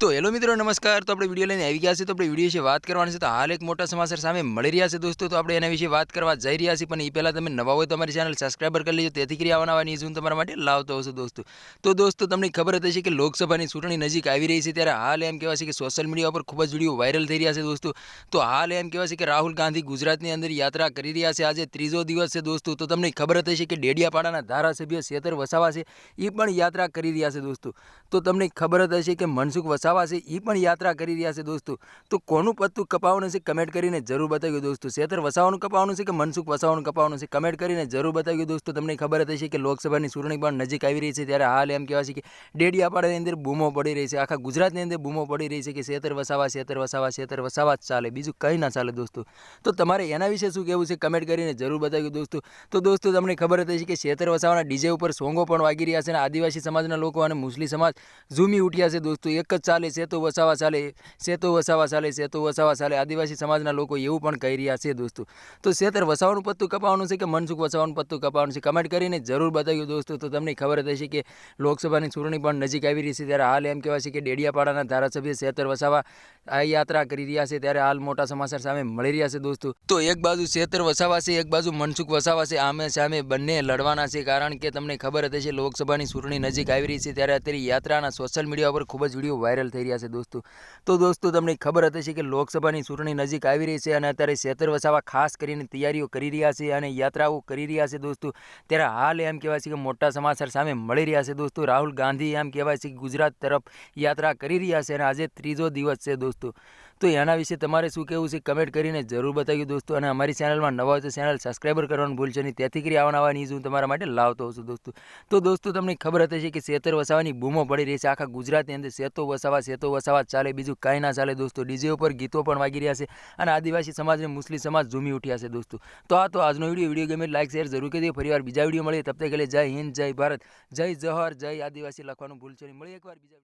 તો હેલો મિત્રો, નમસ્કાર. તો આપણે વીડિયો લઈને આવી ગયા છે તો આપણે વીડિયો વિશે વાત કરવાની છે. તો હાલ એક મોટા સમાચાર સામે મળી રહ્યા છે દોસ્તો. તો આપણે એના વિશે વાત કરવા જઈ રહ્યા છીએ. પણ એ પહેલાં તમે નવા હોય તો અમારી ચેનલ સબસ્ક્રાઈબર કરી લેજો. તેથી કરી આવવાના ન્યૂઝ હું તમારા માટે લાવતો હશે દોસ્તો. તો દોસ્તો, તમને ખબર હતી હશે કે લોકસભાની ચૂંટણી નજીક આવી રહી છે. ત્યારે હાલ એમ કહેવાય છે કે સોશિયલ મીડિયા પર ખૂબ જ વીડિયો વાયરલ થઈ રહ્યા છે દોસ્તો. તો હાલ એમ કહેવાય છે કે રાહુલ ગાંધી ગુજરાતની અંદર યાત્રા કરી રહ્યા છે. આજે ત્રીજો દિવસ છે દોસ્તો. તો તમને ખબર હતી હશે કે ડેડિયાપાડાના ધારાસભ્ય શેતર વસાવા છે. એ પણ યાત્રા કરી રહ્યા છે દોસ્તો. તો તમને ખબર હતી હશે કે મનસુખ વસાવા છે એ પણ યાત્રા કરી રહ્યા છે દોસ્તો. તો કોનું પત્તું કપાવવાનું છે કમેન્ટ કરીને જરૂર બતાવ્યું દોસ્તો. શેતર વસાવાનું કપાવવાનું છે કે મનસુખ વસાવાનું કપાવવાનું છે? કમેન્ટ કરીને જરૂર બતાવ્યું દોસ્તો. તમને ખબર જ છે કે લોકસભાની ચૂંટણી પણ નજીક આવી રહી છે, ત્યારે હાલ એમ કહેવાય છે કે ડેડિયાપાડાની અંદર બૂમો પડી રહી છે. આખા ગુજરાતની અંદર બૂમો પડી રહી છે કે શેતર વસાવા શેતર વસાવા શેતર વસાવા ચાલે. બીજું કંઈ ના ચાલે દોસ્તો. તો તમારે એના વિશે શું કહેવું છે? કમેન્ટ કરીને જરૂર બતાવ્યું દોસ્તો. તો દોસ્તો, તમને ખબર હતી કે શેતર વસાવાના ડીજે ઉપર સોંગો પણ વાગી રહ્યા છે અને આદિવાસી સમાજના લોકો અને મુસ્લિમ સમાજ ઝૂમી ઉઠ્યા છે દોસ્તો. એક જ ચાલે, સેતુ વસાવા ચાલે, સેતુ વસાવા ચાલે, સેતુ વસાવા ચાલે. આદિવાસી સમાજના લોકો એવું પણ કહી રહ્યા છે દોસ્તો. તો શેતર વસાવાનું પત્તું કપાવવાનું છે કે મનસુખ વસાવાનું પત્તું કપાવવાનું છે? કમેન્ટ કરીને જરૂર બતાવ્યું દોસ્તો, તો તમને ખબર થશે કે લોકસભાની ચૂંટણી પણ નજીક આવી રહી છે. ત્યારે હાલ એમ કહેવાય છે કે ડેડિયાપાડાના ધારાસભ્ય સેતર વસાવા આ યાત્રા કરી રહ્યા છે. ત્યારે હાલ મોટા સમાચાર સામે મળી રહ્યા છે દોસ્તો. તો એક બાજુ સેતર વસાવા છે, એક બાજુ મનસુખ વસાવા છે. આમે સામે બંને લડવાના છે. કારણ કે તમને ખબર હતી લોકસભાની ચૂંટણી નજીક આવી રહી છે. ત્યારે અત્યારે યાત્રાના સોશિયલ મીડિયા પર ખૂબ જ વીડિયો વાયરલ થઈ રહ્યા છે દોસ્તો. તો દોસ્તો, તમને ખબર હતી છે કે લોકસભાની ચૂંટણી નજીક આવી રહી છે અને અત્યારે શેતર વસાવા ખાસ કરીને તૈયારીઓ કરી રહ્યા છે અને યાત્રાઓ કરી રહ્યા છે દોસ્તો. ત્યારે હાલ એમ કહેવાય છે કે મોટા સમાચાર સામે મળી રહ્યા છે દોસ્તો. રાહુલ ગાંધી એમ કહેવાય છે કે ગુજરાત તરફ યાત્રા કરી રહ્યા છે અને આજે ત્રીજો દિવસ છે દોસ્તો. તો એના વિશે તમારે શું કહેવું છે કમેન્ટ કરીને જરૂર બતાવ્યું દોસ્તો. અને અમારી ચેનલમાં નવા હોય તો ચેનલ સબસ્ક્રાઈબર કરવાનું ભૂલશો નહીં. તેથી કરી નવા ન્યૂઝ હું તમારા માટે લાવતો હોઉં છું દોસ્તો. તો દોસ્તો, તમને ખબર હતી કે શેતર વસાવાની બૂમો પડી રહી છે. આખા ગુજરાતની અંદર સેતો વસાવા સેતો વસાવા ચાલે. બીજું કાંઈ ના ચાલે દોસ્તો. ડીજે ઉપર ગીતો પણ વાગી રહ્યા છે અને આદિવાસી સમાજ અને મુસ્લિમ સમાજ ઝૂમી ઉઠ્યા છે દોસ્તો. તો આ તો આજનો વીડિયો. વીડિયો ગમે લાઈક શેર જરૂર કરી દે. ફરીવાર બીજા વીડિયો મળીએ. તબ તક જય હિન્દ, જય ભારત, જય જહર જય આદિવાસી લખવાનું ભૂલશો નહીં. મળી એકવાર બીજા